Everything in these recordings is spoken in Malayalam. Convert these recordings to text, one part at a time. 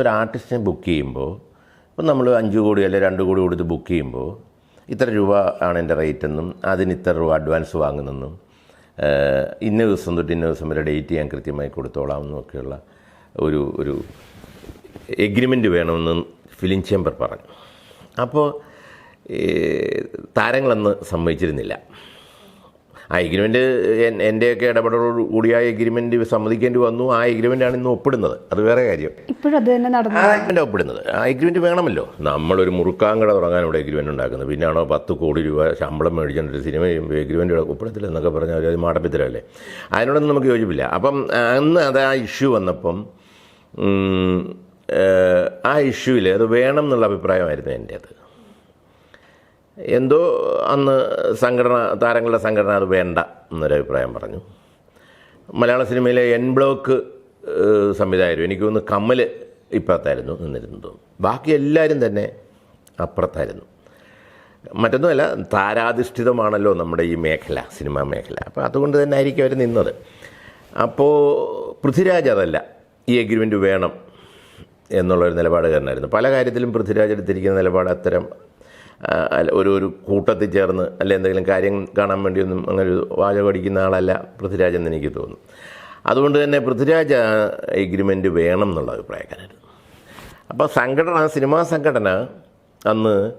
ഒരു ആർട്ടിസ്റ്റിനെ ബുക്ക് ചെയ്യുമ്പോൾ ഇപ്പം നമ്മൾ അഞ്ച് കോടി അല്ലെങ്കിൽ രണ്ട് കോടി കൊടുത്ത് ബുക്ക് ചെയ്യുമ്പോൾ ഇത്ര രൂപ ആണ് എന്റെ റേറ്റ് എന്നും അതിന് ഇത്ര രൂപ അഡ്വാൻസ് വാങ്ങുന്നെന്നും ഇന്ന ദിവസം തൊട്ട് ഇന്ന ദിവസം വരെ ഡേറ്റ് ഞാൻ കൃത്യമായി കൊടുത്തോളാം എന്നൊക്കെയുള്ള ഒരു ഒരു എഗ്രിമെന്റ് വേണമെന്ന് ഫിലിം ചേംബർ പറഞ്ഞു. അപ്പോൾ താരങ്ങളന്ന് സമ്മതിച്ചിരുന്നില്ല. ആ എഗ്രിമെന്റ് എന്റെയൊക്കെ ഇടപെടലോട് കൂടി ആ എഗ്രിമെന്റ് സമ്മതിക്കേണ്ടി വന്നു. ആ എഗ്രിമെന്റാണ് ഇന്ന് ഒപ്പിടുന്നത്. അത് വേറെ കാര്യം. ഇപ്പോഴും അത് തന്നെ നടന്നു. ഒപ്പിടുന്നത്. ആ എഗ്രിമെന്റ് വേണമല്ലോ. നമ്മളൊരു മുറുക്കാങ്കട തുടങ്ങാൻ ഇവിടെ എഗ്രിമെന്റ് ഉണ്ടാക്കുന്നത്. പിന്നാണോ പത്ത് കോടി രൂപ ശമ്പളം മേടിച്ചുകൊണ്ട് ഒരു സിനിമ ചെയ്യുമ്പോൾ എഗ്രിമെന്റ് ഒപ്പിടത്തില്ല എന്നൊക്കെ പറഞ്ഞാൽ അത് മാടപ്പിത്തരല്ലേ? അതിനോടൊന്നും നമുക്ക് യോജിപ്പില്ല. അപ്പം അന്ന് അത് ആ ഇഷ്യൂ വന്നപ്പം ആ ഇഷ്യൂവിൽ അത് വേണം എന്നുള്ള അഭിപ്രായമായിരുന്നു എന്റേത് എന്തോ അന്ന് സംഘടന താരങ്ങളുടെ സംഘടന അത് വേണ്ട എന്നൊരു അഭിപ്രായം പറഞ്ഞു. മലയാള സിനിമയിലെ എൻ ബ്ലോക്ക് സംവിധായകരും എനിക്ക് തോന്നുന്നു കമ്മൽ ഇപ്പുറത്തായിരുന്നു നിന്നിരുന്നത് ബാക്കി എല്ലാവരും തന്നെ അപ്പുറത്തായിരുന്നു. മറ്റൊന്നുമല്ല താരാധിഷ്ഠിതമാണല്ലോ നമ്മുടെ ഈ മേഖല സിനിമാ മേഖല. അപ്പോൾ അതുകൊണ്ട് തന്നെ ആയിരിക്കും അവർ നിന്നത്. അപ്പോൾ പൃഥ്വിരാജ് അതല്ല ഈ എഗ്രിമെന്റ് വേണം എന്നുള്ളൊരു നിലപാടുകാരനായിരുന്നു. പല കാര്യത്തിലും പൃഥ്വിരാജ് എടുത്തിരിക്കുന്ന നിലപാട് അത്തരം ഒരു ഒരു കൂട്ടത്തിൽ ചേർന്ന് അല്ലെ എന്തെങ്കിലും കാര്യം കാണാൻ വേണ്ടിയൊന്നും അങ്ങനെ ഒരു വാചകം അടിക്കുന്ന ആളല്ല പൃഥ്വിരാജ് എന്ന് എനിക്ക് തോന്നുന്നു. അതുകൊണ്ട് തന്നെ പൃഥ്വിരാജ് എഗ്രിമെന്റ് വേണം എന്നുള്ള അഭിപ്രായക്കാരായിരുന്നു. അപ്പോൾ സംഘടന സിനിമാ സംഘടന അന്ന്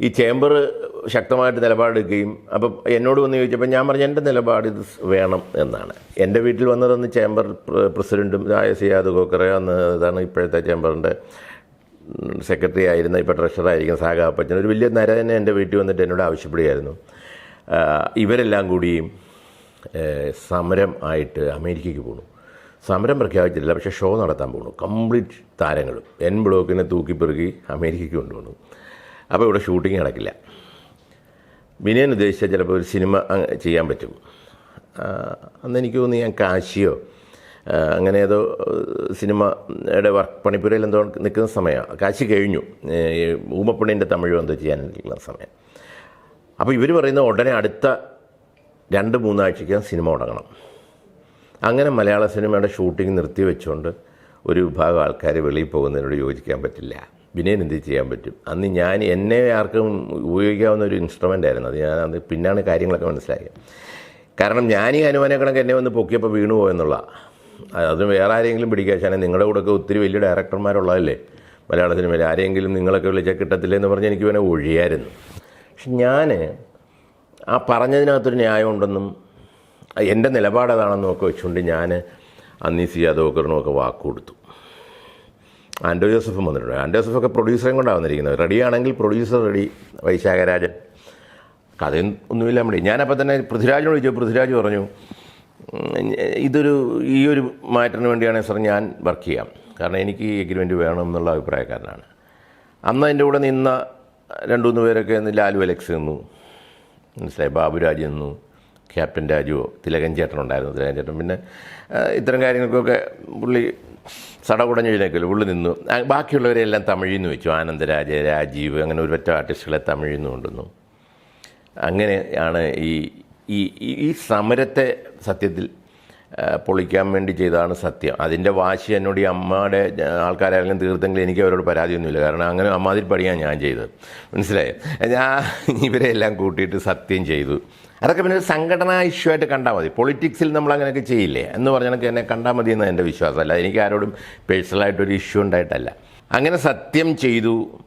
ഈ ചേംബർ ശക്തമായിട്ട് നിലപാടെടുക്കുകയും അപ്പം എന്നോട് വന്ന് ചോദിച്ചപ്പോൾ ഞാൻ പറഞ്ഞു എന്റെ നിലപാട് ഇത് വേണം എന്നാണ്. എന്റെ വീട്ടിൽ വന്നതെന്ന് ചേംബർ പ്ര- പ്രസിഡന്റും ആയ സിയാദ് കോക്കറെ അന്ന് ഇതാണ് ഇപ്പോഴത്തെ ചേംബറിന്റെ സെക്രട്ടറി ആയിരുന്ന ഇപ്പോൾ ട്രഷറായിരിക്കുന്ന സാഗാപ്പച്ചൻ ഒരു വലിയ നര തന്നെ എന്റെ വീട്ടിൽ വന്നിട്ട് എന്നോട് ആവശ്യപ്പെടുകയായിരുന്നു. ഇവരെല്ലാം കൂടിയും സമരം ആയിട്ട് അമേരിക്കയ്ക്ക് പോകണു സമരം പ്രഖ്യാപിച്ചിട്ടില്ല പക്ഷേ ഷോ നടത്താൻ പോകണു കംപ്ലീറ്റ് താരങ്ങളും എൻ ബ്ലോക്കിനെ തൂക്കിപ്പെറുക്കി അമേരിക്കയ്ക്ക് കൊണ്ടുപോകണു അപ്പോൾ ഇവിടെ ഷൂട്ടിംഗ് നടക്കില്ല. വിനയൻ ഉദ്ദേശിച്ച ചിലപ്പോൾ ഒരു സിനിമ ചെയ്യാൻ പറ്റും. അന്ന് എനിക്ക് തോന്നി ഞാൻ കാശിയോ അങ്ങനെ ഏതോ സിനിമയുടെ വർക്ക് പണിപ്പുരയിൽ എന്തോ നിൽക്കുന്ന സമയമാണ് കാശി കഴിഞ്ഞു. ഊമപ്പണിന്റെ തമിഴ് എന്തോ ചെയ്യാനുള്ള സമയം. അപ്പോൾ ഇവർ പറയുന്ന ഉടനെ അടുത്ത രണ്ട് മൂന്നാഴ്ചയ്ക്ക് സിനിമ തുടങ്ങണം. അങ്ങനെ മലയാള സിനിമയുടെ ഷൂട്ടിംഗ് നിർത്തി വെച്ചുകൊണ്ട് ഒരു വിഭാഗം ആൾക്കാർ വെളിയിൽ പോകുന്നതിനോട് യോജിക്കാൻ പറ്റില്ല. വിനയൻ എന്ത് ചെയ്യാൻ പറ്റും? അന്ന് ഞാൻ എന്നെ ആർക്കും ഉപയോഗിക്കാവുന്ന ഒരു ഇൻസ്ട്രുമെന്റ് ആയിരുന്നു. അത് ഞാൻ അത് പിന്നാണ് കാര്യങ്ങളൊക്കെ മനസ്സിലാക്കിയത്. കാരണം ഞാൻ ഈ അനുമാനക്കണക്ക് എന്നെ വന്ന് പൊക്കിയപ്പോൾ വീണു പോയെന്നുള്ള അത് വേറെ ആരെങ്കിലും പിടിക്കാശാനെ നിങ്ങളുടെ കൂടെ ഒക്കെ ഒത്തിരി വലിയ ഡയറക്ടർമാരുള്ളതല്ലേ? മലയാള സിനിമയിൽ ആരെങ്കിലും നിങ്ങളൊക്കെ വിളിച്ചാൽ കിട്ടത്തില്ല എന്ന് പറഞ്ഞ് എനിക്ക് വേണേൽ ഒഴിയായിരുന്നു. പക്ഷെ ഞാൻ ആ പറഞ്ഞതിനകത്തൊരു ന്യായമുണ്ടെന്നും എന്റെ നിലപാട് അതാണെന്നും ഒക്കെ വെച്ചുകൊണ്ട് ഞാൻ അന്നീസ് യാദവക്കറിനും ഒക്കെ വാക്ക് കൊടുത്തു. ആൻഡോ ജോസഫും വന്നിട്ടുണ്ട്. ആൻഡോ ജോസഫൊക്കെ പ്രൊഡ്യൂസറും കൊണ്ടാണ് വന്നിരിക്കുന്നത്. റെഡിയാണെങ്കിൽ പ്രൊഡ്യൂസർ റെഡി വൈശാഖരാജൻ. കഥയും ഒന്നുമില്ല നമ്മുടെ. ഞാനപ്പോൾ തന്നെ പൃഥ്വിരാജിനോട് ചോദിച്ചു. പൃഥ്വിരാജ് പറഞ്ഞു "ഉം, ഇതൊരു ഈ ഒരു മാറ്ററിന് വേണ്ടിയാണ് സാർ ഞാൻ വർക്ക് ചെയ്യാം. കാരണം എനിക്ക് ഈ എഗ്രിമെന്റ് വേണം എന്നുള്ള അഭിപ്രായക്കാരനാണ്. അന്ന് എന്റെ കൂടെ നിന്ന രണ്ട് മൂന്ന് പേരൊക്കെ ലാലു അലക്സ് നിന്നു. മനസ്സിലായി? ബാബുരാജ് നിന്നു. ക്യാപ്റ്റൻ രാജുവോ? തിലകൻ ചേട്ടൻ ഉണ്ടായിരുന്നു. തിലകൻ ചേട്ടൻ പിന്നെ ഇത്തരം കാര്യങ്ങൾക്കൊക്കെ പുള്ളി സടകുടഞ്ഞ് എഴുന്നേക്കല്ലോ പുള്ളി നിന്നു. ബാക്കിയുള്ളവരെല്ലാം തമിഴിൽ നിന്ന് വെച്ചു. ആനന്ദരാജ് രാജീവ് അങ്ങനെ ഒരു പറ്റ ആർട്ടിസ്റ്റുകളെ തമിഴിൽ നിന്ന് കൊണ്ടുവന്നു അങ്ങനെയാണ് ഈ ഈ ഈ- സമരത്തെ സത്യത്തിൽ പൊളിക്കാൻ വേണ്ടി ചെയ്തതാണ് സത്യം. അതിന്റെ വാശി എന്നോട് ഈ അമ്മയുടെ ആൾക്കാരായാലും തീർത്തെങ്കിൽ എനിക്ക് അവരോട് പരാതിയൊന്നുമില്ല. കാരണം അങ്ങനെ അമ്മാതിരി പണിയാണ് ഞാൻ ചെയ്തത്. മനസ്സിലായോ? ഞാൻ ഇവരെ എല്ലാം കൂട്ടിയിട്ട് സത്യം ചെയ്തു. അതൊക്കെ പിന്നെ ഒരു സംഘടനാ ഇഷ്യൂ ആയിട്ട് കണ്ടാൽ മതി. പൊളിറ്റിക്സിൽ നമ്മൾ അങ്ങനെയൊക്കെ ചെയ്യില്ലേ? എന്ന് പറഞ്ഞാൽ എന്നെ കണ്ടാൽ മതി എന്ന് എന്റെ വിശ്വാസമല്ല എനിക്ക് ആരോടും പേഴ്സണലായിട്ടൊരു ഇഷ്യൂ ഉണ്ടായിട്ടല്ല. അങ്ങനെ സത്യം ചെയ്തു.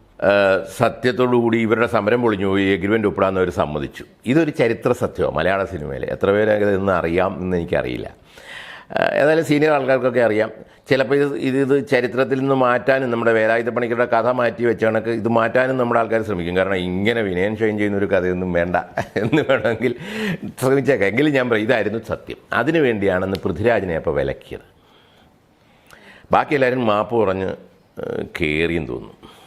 സത്യത്തോടുകൂടി ഇവരുടെ സമരം പൊളിഞ്ഞു പോയി. എഗ്രിമെന്റ് ഒപ്പിടാന്ന് അവർ സമ്മതിച്ചു. ഇതൊരു ചരിത്ര സത്യമാണ് മലയാള സിനിമയിൽ എത്ര പേര് ഇതെന്ന് അറിയാം എന്ന് എനിക്കറിയില്ല. ഏതായാലും സീനിയർ ആൾക്കാർക്കൊക്കെ അറിയാം. ചിലപ്പോൾ ഇത് ഇത് ഇത് ചരിത്രത്തിൽ നിന്ന് മാറ്റാനും നമ്മുടെ വേലായുധ പണിക്കരുടെ കഥ മാറ്റി വെച്ച കണക്ക് ഇത് മാറ്റാനും നമ്മുടെ ആൾക്കാർ ശ്രമിക്കും. കാരണം ഇങ്ങനെ വിനയൻ ഷൈൻ ചെയ്യുന്ന ഒരു കഥയൊന്നും വേണ്ട എന്ന് വേണമെങ്കിൽ ശ്രമിച്ചേക്കാം. എങ്കിലും ഞാൻ പറയും ഇതായിരുന്നു സത്യം. അതിനു വേണ്ടിയാണെന്ന് പൃഥ്വിരാജിനെ അപ്പോൾ വിലക്കിയത്. ബാക്കി എല്ലാവരും മാപ്പ് പറഞ്ഞ് കയറിയും തോന്നുന്നു.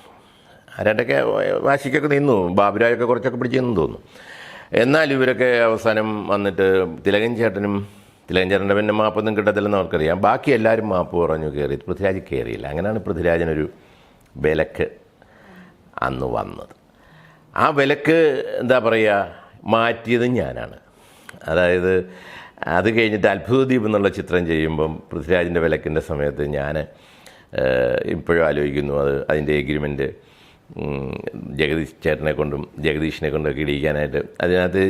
ആരാണ്ടൊക്കെ വാശിക്കൊക്കെ നിന്നു. ബാബുരാജൊക്കെ കുറച്ചൊക്കെ പിടിച്ച് നിന്നു തോന്നുന്നു. എന്നാൽ ഇവരൊക്കെ അവസാനം വന്നിട്ട് തിലകൻ ചേട്ടനും തിലകൻ ചേട്ടന്റെ പിന്നെ മാപ്പൊന്നും കിട്ടത്തില്ലെന്ന് അവർക്കറിയാം. ബാക്കി എല്ലാവരും മാപ്പ് പറഞ്ഞു കയറി. പൃഥ്വിരാജ് കയറിയില്ല. അങ്ങനെയാണ് പൃഥ്വിരാജനൊരു വിലക്ക് അന്ന് വന്നത്. ആ വിലക്ക് എന്താ പറയുക? മാറ്റിയത് ഞാനാണ്. അതായത് അത് കഴിഞ്ഞിട്ട് അത്ഭുതദ്വീപ് എന്നുള്ള ചിത്രം ചെയ്യുമ്പം പൃഥ്വിരാജിന്റെ വിലക്കിന്റെ സമയത്ത് ഞാൻ ഇപ്പോഴും ആലോചിക്കുന്നു. അത് അതിന്റെ എഗ്രിമെന്റ് ജഗദീഷ് ചേട്ടനെ കൊണ്ടും ജഗദീഷിനെ കൊണ്ടൊക്കെ ഇടിയിക്കാനായിട്ട് അതിനകത്ത്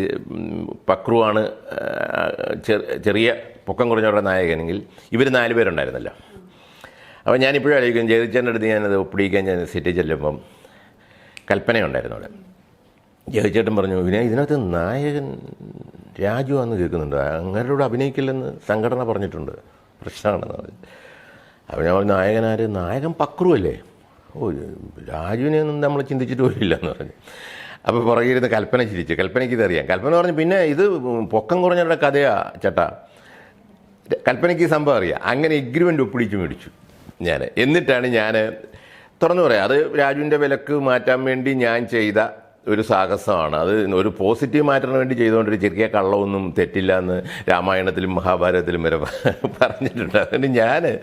പക്രുവാണ് ചെറിയ പൊക്കം കുറഞ്ഞവരുടെ നായകനെങ്കിൽ ഇവർ നാല് പേരുണ്ടായിരുന്നല്ലോ. അപ്പോൾ ഞാനിപ്പോഴും ആലോചിക്കും ജഗദീച്ചേട്ടന്റെ അടുത്ത് ഞാനത് ഒപ്പിടിക്കാൻ ഞാൻ സിറ്റി ചെല്ലുമ്പം കൽപ്പനയുണ്ടായിരുന്നു അവിടെ. ജഗചേട്ടൻ പറഞ്ഞു പിന്നെ ഇതിനകത്ത് നായകൻ രാജു ആണെന്ന് കേൾക്കുന്നുണ്ട്. അങ്ങനോട് അഭിനയിക്കില്ലെന്ന് സംഘടന പറഞ്ഞിട്ടുണ്ട്. പ്രശ്നമാണെന്ന് പറഞ്ഞു. അപ്പോൾ ഞാൻ പറഞ്ഞു നായകനാര് നായകൻ പക്രു അല്ലേ? ഓ രാജുവിനെ ഒന്നും നമ്മൾ ചിന്തിച്ചിട്ട് പോലില്ല എന്ന് പറഞ്ഞു. അപ്പോൾ പുറകെ ഇരുന്ന് കൽപ്പന ചിരിച്ചു. കൽപ്പനയ്ക്ക് ഇതറിയാം കൽപ്പന പറഞ്ഞു പിന്നെ ഇത് പൊക്കം കുറഞ്ഞവരുടെ കഥയാ ചേട്ടാ. കൽപ്പനയ്ക്ക് സംഭവം അറിയാം. അങ്ങനെ എഗ്രിമെന്റ് ഒപ്പിടിച്ച് മേടിച്ചു ഞാൻ എന്നിട്ടാണ് ഞാൻ തുറന്നു പറയാം അത് രാജുവിന്റെ വിലക്ക് മാറ്റാൻ വേണ്ടി ഞാൻ ചെയ്ത ഒരു സാഹസമാണ്. അത് ഒരു പോസിറ്റീവ് മാറ്ററിന് വേണ്ടി ചെയ്തുകൊണ്ടൊരു ചെറിയ കള്ളമൊന്നും തെറ്റില്ല എന്ന് രാമായണത്തിലും മഹാഭാരതത്തിലും വരെ പറഞ്ഞിട്ടുണ്ട്. അതുകൊണ്ട് ഞാൻ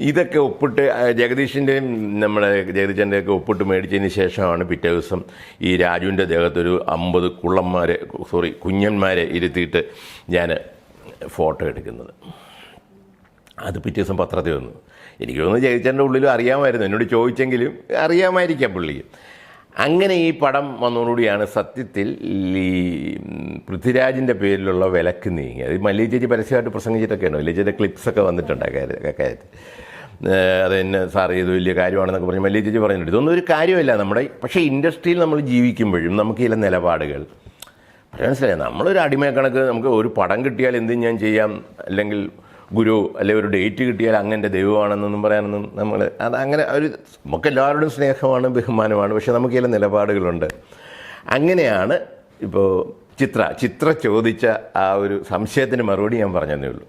ഇതൊക്കെ ഒപ്പിട്ട് ജഗദീഷിന്റെയും നമ്മുടെ ജഗദീശന്റെ ഒക്കെ ഒപ്പിട്ട് മേടിച്ചതിന് ശേഷമാണ് പിറ്റേ ദിവസം ഈ രാജുവിന്റെ ദേഹത്തൊരു അമ്പത് കുള്ളന്മാരെ സോറി കുഞ്ഞന്മാരെ ഇരുത്തിയിട്ട് ഞാൻ ഫോട്ടോ എടുക്കുന്നത്. അത് പിറ്റേ ദിവസം പത്രത്തിൽ വന്നു. എനിക്ക് തോന്നുന്നു ജയിച്ചന്റെ ഉള്ളിലും അറിയാമായിരുന്നു. എന്നോട് ചോദിച്ചെങ്കിലും അറിയാമായിരിക്കാം പുള്ളിക്ക്. അങ്ങനെ ഈ പടം വന്നതോടുകൂടിയാണ് സത്യത്തിൽ ഈ പൃഥ്വിരാജിന്റെ പേരിലുള്ള വിലക്ക് നീങ്ങി. അത് മല്ലി ചേച്ചി പരസ്യമായിട്ട് പ്രസംഗിച്ചിട്ടൊക്കെയാണ് മല്ലി ചേച്ചിയുടെ ക്ലിപ്സൊക്കെ വന്നിട്ടുണ്ട് കാര്യത്തിൽ. അത് എന്നെ സാർ ഇത് വലിയ കാര്യമാണെന്നൊക്കെ പറഞ്ഞ് മല്ലി ചേച്ചി പറഞ്ഞിട്ടുണ്ട്. ഇതൊന്നും ഒരു കാര്യമല്ല നമ്മുടെ പക്ഷേ ഇൻഡസ്ട്രിയിൽ നമ്മൾ ജീവിക്കുമ്പോഴും നമുക്ക് ചില നിലപാടുകൾ മനസ്സിലായി? നമ്മളൊരു അടിമയ കണക്ക് നമുക്ക് ഒരു പടം കിട്ടിയാൽ എന്തും ഞാൻ ചെയ്യാം. അല്ലെങ്കിൽ ഗുരു അല്ലെ ഒരു ഡേറ്റ് കിട്ടിയാൽ അങ്ങനെ ദൈവമാണെന്നൊന്നും പറയാനൊന്നും നമ്മൾ അത് അങ്ങനെ ഒരു നമുക്ക് എല്ലാവരോടും സ്നേഹമാണ് ബഹുമാനമാണ്. പക്ഷേ നമുക്ക് ചില നിലപാടുകളുണ്ട്. അങ്ങനെയാണ് ഇപ്പോൾ ചിത്ര ചിത്ര ചോദിച്ച ആ ഒരു സംശയത്തിന് മറുപടി ഞാൻ പറഞ്ഞതേ ഉള്ളൂ.